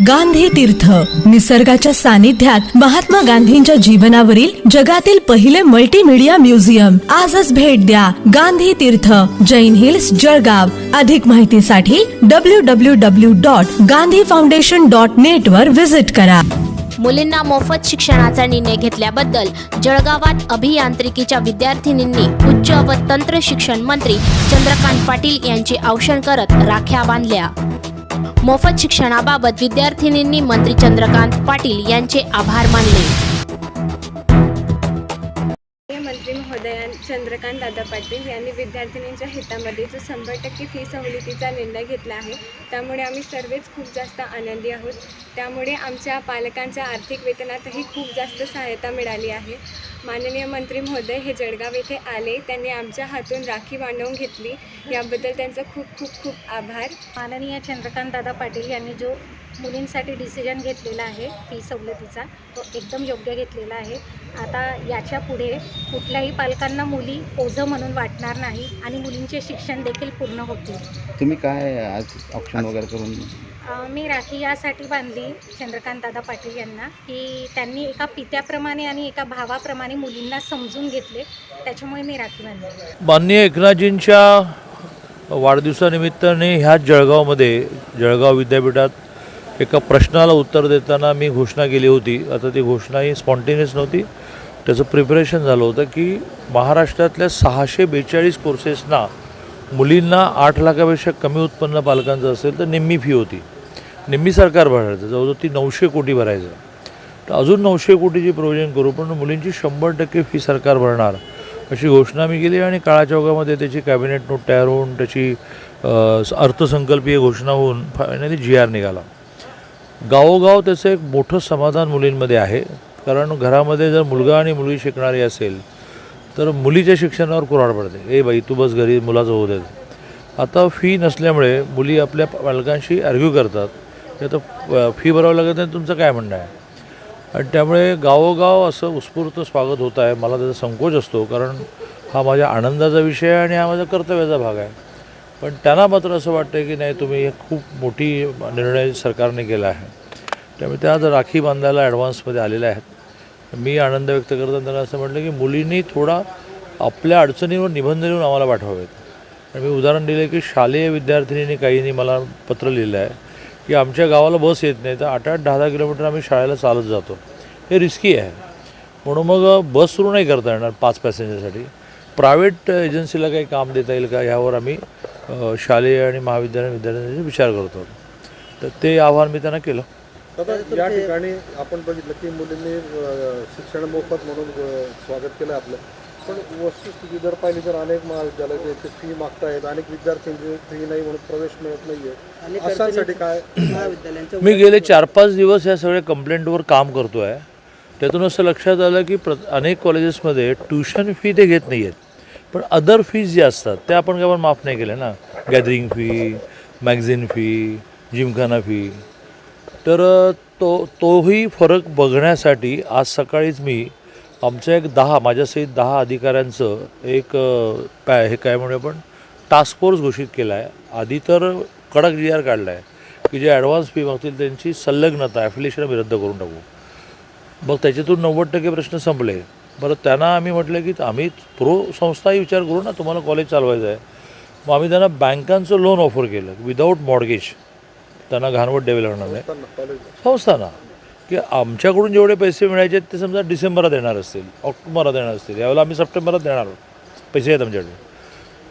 गांधी तीर्थ. निसर्गाच्या सानिध्यात महात्मा गांधींच्या जीवनावरील जगातील पहिले मल्टीमीडिया म्युझियम आजच भेट द्या गांधी तीर्थ. जैन हिल्स जळगाव. अधिक माहितीसाठी W W W dot Gandhi foundation dot net वर व्हिजिट करा. मुलींना मोफत शिक्षणाचा निर्णय घेतल्याबद्दल जळगावात अभियांत्रिकीच्या विद्यार्थिनींनी उच्च व तंत्र शिक्षण मंत्री चंद्रकांत पाटील यांचे औषण करत राख्या बांधल्या. मोफत शिक्षणाबाबत विद्यार्थिनींनी मंत्री चंद्रकांत पाटील यांचे आभार मानले. चंद्रकांत दादा पाटील यांनी विद्यार्थिनींच्या हितामध्ये जो शंभर टक्के फी सवलतीचा निर्णय घेतला आहे त्यामुळे आम्ही सर्वच खूप जास्त आनंदी आहोत. त्यामुळे आमच्या पालकांच्या आर्थिक वेतनातही खूप जास्त सहायता मिळाली आहे. माननीय मंत्री महोदय हे जळगाव येथे आले त्यांनी आमच्या हातून राखी बांधवून घेतली. याबद्दल त्यांचं खूप खूप खूप आभार. माननीय चंद्रकांत दादा पाटील यांनी जो मुलींसाठी डिसिजन घेतलेला आहे फी सवलतीचा तो एकदम योग्य घेतलेला आहे. आता याच्यापुढे कुठल्याही पालकांना मुली ओझं म्हणून वाटणार नाही आणि मुलींचे शिक्षण देखील पूर्ण होतील. तुम्ही काय आज ऑप्शन वगैरे करून अं, मी राखी यासाठी बांधली चंद्रकांत दादा पाटील यांना की त्यांनी एका पित्याप्रमाणे आणि एका भावाप्रमाणे मुलींना समजून घेतले त्याच्यामुळे मी राखी बांधली. माननीय एकनाथजींच्या वाढदिवसानिमित्ताने ह्याच जळगावमध्ये जळगाव विद्यापीठात एका प्रश्नाला उत्तर देताना मी घोषणा केली होती. आता ती घोषणा ही स्पॉन्टेनियस नव्हती. त्याचं प्रिपरेशन झालं होतं की महाराष्ट्रातल्या सहाशे बेचाळीस कोर्सेसना मुलींना आठ लाखापेक्षा कमी उत्पन्न पालकांचं असेल तर निम्मी फी होती. निम्मी सरकार भरायचं जवळजवळ ती नऊशे कोटी भरायचं. तर अजून नऊशे कोटीची प्रोविजन करू पण मुलींची शंभर टक्के फी सरकार भरणार अशी घोषणा मी केली आणि काळाच्या ओघामध्ये त्याची कॅबिनेट नोट तयार होऊन त्याची अर्थसंकल्पीय घोषणा होऊन फायनली जी आर निघाला. गावोगाव त्याचं एक मोठं समाधान मुलींमध्ये आहे. कारण घरामध्ये जर मुलगा आणि मुलगी शिकणारी असेल तर मुलीच्या शिक्षणावर कुराड पडते. ए बाई तू बस घरी मुलाचं होऊ देत आता फी नसल्यामुळे मुली आपल्या पालकांशी आर्ग्यू करतात. की आता फी भरावं लागत नाही तुमचं काय म्हणणं आहे? आणि त्यामुळे गावोगाव असं उत्स्फूर्त स्वागत होत आहे. मला त्याचा संकोच असतो कारण हा माझ्या आनंदाचा विषय आहे आणि हा माझ्या कर्तव्याचा भाग आहे. पण त्यांना मात्र असं वाटतं की नाही तुम्ही खूप मोठी निर्णय सरकारने केला आहे. त्यामुळे त्या आज राखी बांधायला ॲडव्हान्समध्ये आलेल्या आहेत. मी आनंद व्यक्त करताना त्यांना असं म्हटलं की मुलींनी थोडा आपल्या अडचणीवर निबंध लिहून आम्हाला पाठवावेत. आणि मी उदाहरण दिलं की शालेय विद्यार्थिनींनी काहींनी मला पत्र लिहिलं आहे की आमच्या गावाला बस येत नाही तर आठ आठ दहा दहा किलोमीटर आम्ही शाळेला चालत जातो. हे रिस्की आहे. म्हणून मग बस सुरू नाही करता येणार पाच पॅसेंजरसाठी. प्रायव्हेट एजन्सीला काही काम देता येईल का ह्यावर आम्ही शालेय आणि महाविद्यालय विद्यार्थ्यांचा विचार करतो. तर ते आव्हान मी त्यांना केलं. दादा या ठिकाणी आपण बघितलं की मुलींनी शिक्षण मोफत म्हणून स्वागत केलं आपलं. पण वस्तुस्थिती जर पाहिली तर अनेक महाविद्यालय ते फी मागतायत. अनेक विद्यार्थ्यांची फी नाही म्हणून प्रवेश मिळत नाहीये. अशांसाठी काय? मी गेले चार पाच दिवस या सगळ्या कंप्लेंटवर काम करतो आहे त्यातून असं लक्षात आलं की प्र अनेक कॉलेजेसमध्ये ट्युशन फी ते घेत नाही आहेत पण अदर फीज जे असतात त्या आपण काय माफ नाही केल्या ना. Gathering fee magazine fee gymkhana fee तर तो तोही फरक बघण्यासाठी आज सकाळीच मी आमच्या एक दहा माझ्यासहित दहा अधिकाऱ्यांचं एक पॅ हे काय म्हणूया आपण टास्क फोर्स घोषित केला आहे आधी तर कडक जी आर काढला आहे की जे ॲडव्हान्स फी मागतील त्यांची संलग्नता ॲफिलेशन आम्ही रद्द करून टाकू. मग त्याच्यातून नव्वद टक्के प्रश्न संपले. बरं त्यांना आम्ही म्हटलं की आम्ही प्रो संस्थाही विचार करू ना तुम्हाला कॉलेज चालवायचं आहे. मग आम्ही त्यांना बँकांचं लोन ऑफर केलं विदाऊट मॉडगेज त्यांना घाणवट द्यावे लागणार नाही. संस्थांना की आमच्याकडून जेवढे पैसे मिळायचे ते समजा डिसेंबरात येणार असतील ऑक्टोबरात येणार असतील यावेळेला आम्ही सप्टेंबरात देणार आहोत. पैसे आहेत आमच्याकडे.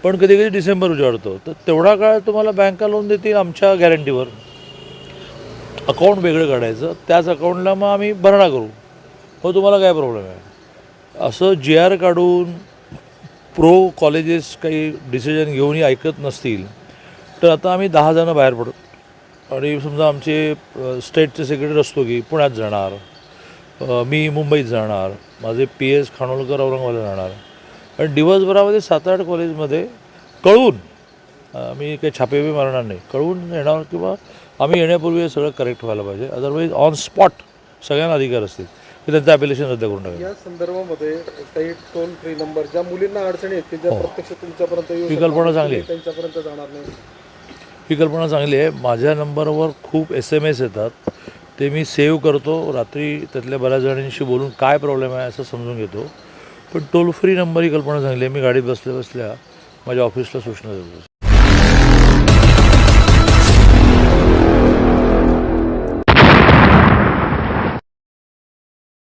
पण कधी कधी डिसेंबर उजाडतो. तर तेवढा काळ तुम्हाला बँका लोन देतील आमच्या गॅरंटीवर अकाउंट वेगळं काढायचं. त्याच अकाउंटला मग आम्ही भरणा करू. हो तुम्हाला काय प्रॉब्लेम आहे? असं जी आर काढून प्रो कॉलेजेस काही डिसिजन घेऊनही ऐकत नसतील तर आता आम्ही दहा जणं बाहेर पडू. आणि समजा आमचे स्टेटचे सेक्रेटरी असतो की पुण्यात जाणार. मी मुंबईत जाणार. माझे पी एस खानोलकर औरंगाबादला जाणार. आणि दिवसभरामध्ये सात आठ कॉलेजमध्ये कळवून मी काही छापे बी मारणार नाही. कळवून येणार किंवा आम्ही येण्यापूर्वी हे सगळं करेक्ट व्हायला पाहिजे. अदरवाईज ऑन स्पॉट सगळ्यांना अधिकार असतील. की त्यांचं ॲप्लिकेशन रद्द करून टाकायचं या संदर्भामध्ये काही टोल फ्री नंबर ज्या मुलींना अडचणी आहेत की ज्या हो. प्रत्यक्ष तुमच्यापर्यंत ही कल्पना चांगली. त्यांच्यापर्यंत जाणार नाही. ही कल्पना चांगली आहे. माझ्या नंबरवर खूप एस एम एस येतात. ते मी सेव्ह करतो. रात्री त्यातल्या बऱ्याच जणांशी बोलून काय प्रॉब्लेम आहे असं समजून घेतो. पण टोल फ्री नंबर ही कल्पना चांगली आहे. मी गाडीत बसल्या बसल्या माझ्या ऑफिसला सूचना देतो.